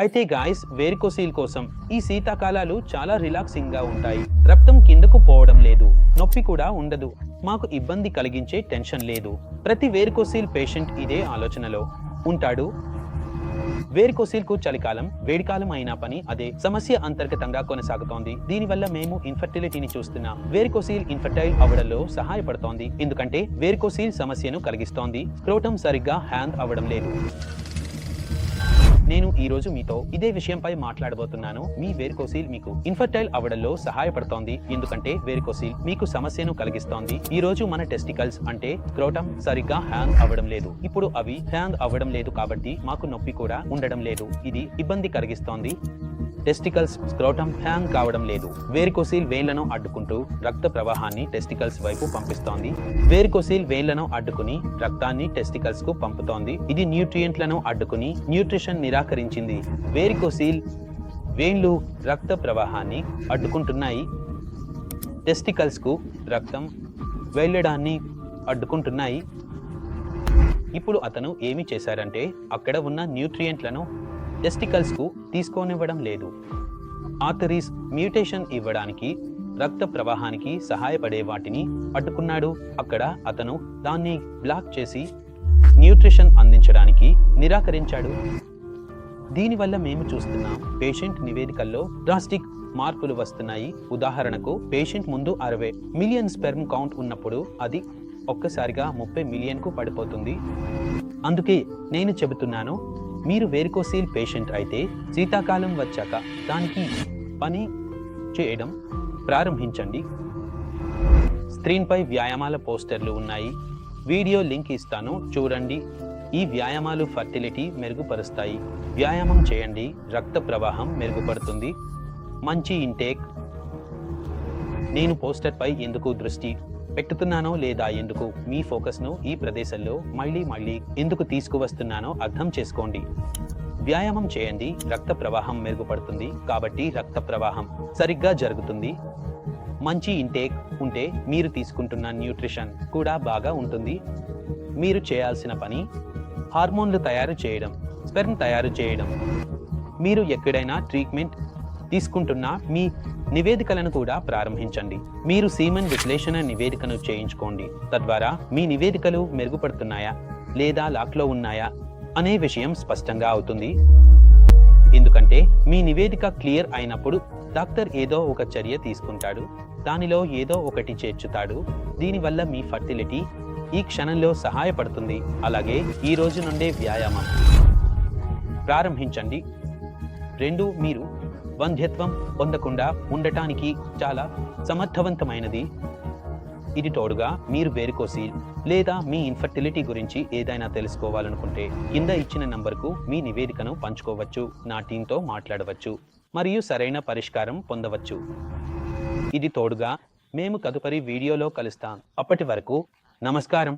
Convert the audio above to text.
అయితే గాయస్ వేరికోసీల్ కోసం ఈ శీతాకాలాలు చాలా రిలాక్సింగ్గా ఉంటాయి. రక్తం కిందకు పోవడం లేదు. నొప్పి కూడా ఉండదు. మాకు ఇబ్బంది కలిగించే టెన్షన్ లేదు. ప్రతి వేరికోసీల్ పేషెంట్ ఇదే ఆలోచనలో ఉంటాడు. వేరికోసీల్కు చలికాలం వేడికాలం అయినా పని అదే సమస్య అంతర్గతంగా కొనసాగుతోంది. దీనివల్ల మేము ఇన్ఫర్టిలిటీని చూస్తున్నాం. వేరికోసీల్ ఇన్ఫర్టైల్ అవడంలో సహాయపడుతోంది. ఎందుకంటే వేరికోసీల్ సమస్యను కలిగిస్తోంది. స్క్రోటం సరిగ్గా హ్యాంగ్ అవ్వడం లేదు. నేను ఈ రోజు మీతో ఇదే విషయంపై మాట్లాడబోతున్నాను. మీ వేరుకోసిల్ మీకు ఇన్ఫర్టైల్ అవ్వడంలో సహాయపడుతోంది. ఎందుకంటే వేరుకోసిల్ మీకు సమస్యను కలిగిస్తోంది. ఈ రోజు మన టెస్టికల్స్ అంటే క్రోటం సరిగ్గా హ్యాంగ్ అవ్వడం లేదు. ఇప్పుడు అవి హ్యాంగ్ అవ్వడం లేదు కాబట్టి మాకు నొప్పి కూడా ఉండడం లేదు. ఇది ఇబ్బంది కలిగిస్తోంది. టెస్టికల్స్ స్క్రోటం హ్యాంగ్ కావడం లేదు. వేరికోసిల్ వేళ్ళను అడ్డుకుంటూ రక్త ప్రవాహాన్ని టెస్టికల్స్ వైపు పంపిస్తోంది. వేరికోసీల్ వేళ్ళను అడ్డుకుని రక్తాన్ని టెస్టికల్స్కు పంపుతోంది. ఇది న్యూట్రియంట్లను అడ్డుకుని న్యూట్రిషన్ నిరాకరించింది. వేరికోసిల్ వేళ్ళు రక్త ప్రవాహాన్ని అడ్డుకుంటున్నాయి. టెస్టికల్స్కు రక్తం వెళ్ళడాన్ని అడ్డుకుంటున్నాయి. ఇప్పుడు అతను ఏమి చేశారంటే అక్కడ ఉన్న న్యూట్రియంట్లను టెస్టికల్స్కు తీసుకోనివ్వడం లేదు. ఆథరీస్ మ్యూటేషన్ ఇవ్వడానికి రక్త ప్రవాహానికి సహాయపడే వాటిని పట్టుకున్నాడు. అక్కడ అతను దాన్ని బ్లాక్ చేసి న్యూట్రిషన్ అందించడానికి నిరాకరించాడు. దీనివల్ల మేము చూస్తున్నాం పేషెంట్ నివేదికల్లో డ్రాస్టిక్ మార్పులు వస్తున్నాయి. ఉదాహరణకు పేషెంట్ ముందు అరవై మిలియన్ స్పెర్మ్ కౌంట్ ఉన్నప్పుడు అది ఒక్కసారిగా ముప్పై మిలియన్కు పడిపోతుంది. అందుకే నేను చెబుతున్నాను మీరు వేరికోసీల్ పేషెంట్ అయితే శీతాకాలం వచ్చాక దానికి పని చేయడం ప్రారంభించండి. స్క్రీన్పై వ్యాయామాల పోస్టర్లు ఉన్నాయి. వీడియో లింక్ ఇస్తాను. చూడండి. ఈ వ్యాయామాలు ఫర్టిలిటీ మెరుగుపరుస్తాయి. వ్యాయామం చేయండి. రక్త ప్రవాహం మెరుగుపడుతుంది. మంచి ఇంటేక్ నేను పోస్టర్పై ఎందుకు దృష్టి పెట్టుతున్నానో లేదా ఎందుకు? మీ ఫోకస్ను ఈ ప్రదేశంలో మళ్ళీ మళ్ళీ ఎందుకు తీసుకువస్తున్నానో అర్థం చేసుకోండి. వ్యాయామం చేయండి. రక్త ప్రవాహం మెరుగుపడుతుంది కాబట్టి రక్త ప్రవాహం సరిగ్గా జరుగుతుంది. మంచి ఇంటేక్ ఉంటే మీరు తీసుకుంటున్న న్యూట్రిషన్ కూడా బాగా ఉంటుంది. మీరు చేయాల్సిన పని హార్మోన్లు తయారు చేయడం స్పెర్మ్ తయారు చేయడం. మీరు ఎక్కడైనా ట్రీట్మెంట్ తీసుకుంటున్న మీ నివేదికలను కూడా ప్రారంభించండి. మీరు సీమన్ విశ్లేషణ నివేదికను చేయించుకోండి. తద్వారా మీ నివేదికలు మెరుగుపడుతున్నాయా లేదా లాక్లో ఉన్నాయా అనే విషయం స్పష్టంగా అవుతుంది. ఎందుకంటే మీ నివేదిక క్లియర్ అయినప్పుడు డాక్టర్ ఏదో ఒక చర్య తీసుకుంటాడు. దానిలో ఏదో ఒకటి చేర్చుతాడు. దీనివల్ల మీ ఫర్టిలిటీ ఈ క్షణంలో సహాయపడుతుంది. అలాగే ఈ రోజు నుండే వ్యాయామం. ప్రారంభించండి. రెండు మీరు వంధ్యత్వం పొందకుండా ఉండటానికి చాలా సమర్థవంతమైనది. ఇది తోడుగా మీరు వేరుకోసి లేదా మీ ఇన్ఫర్టిలిటీ గురించి ఏదైనా తెలుసుకోవాలనుకుంటే కింద ఇచ్చిన నంబర్కు మీ నివేదికను పంచుకోవచ్చు నా టీంతో మాట్లాడవచ్చు మరియు సరైన పరిష్కారం పొందవచ్చు. ఇది తోడుగా మేము తదుపరి వీడియోలో కలుస్తాం. అప్పటి వరకు నమస్కారం.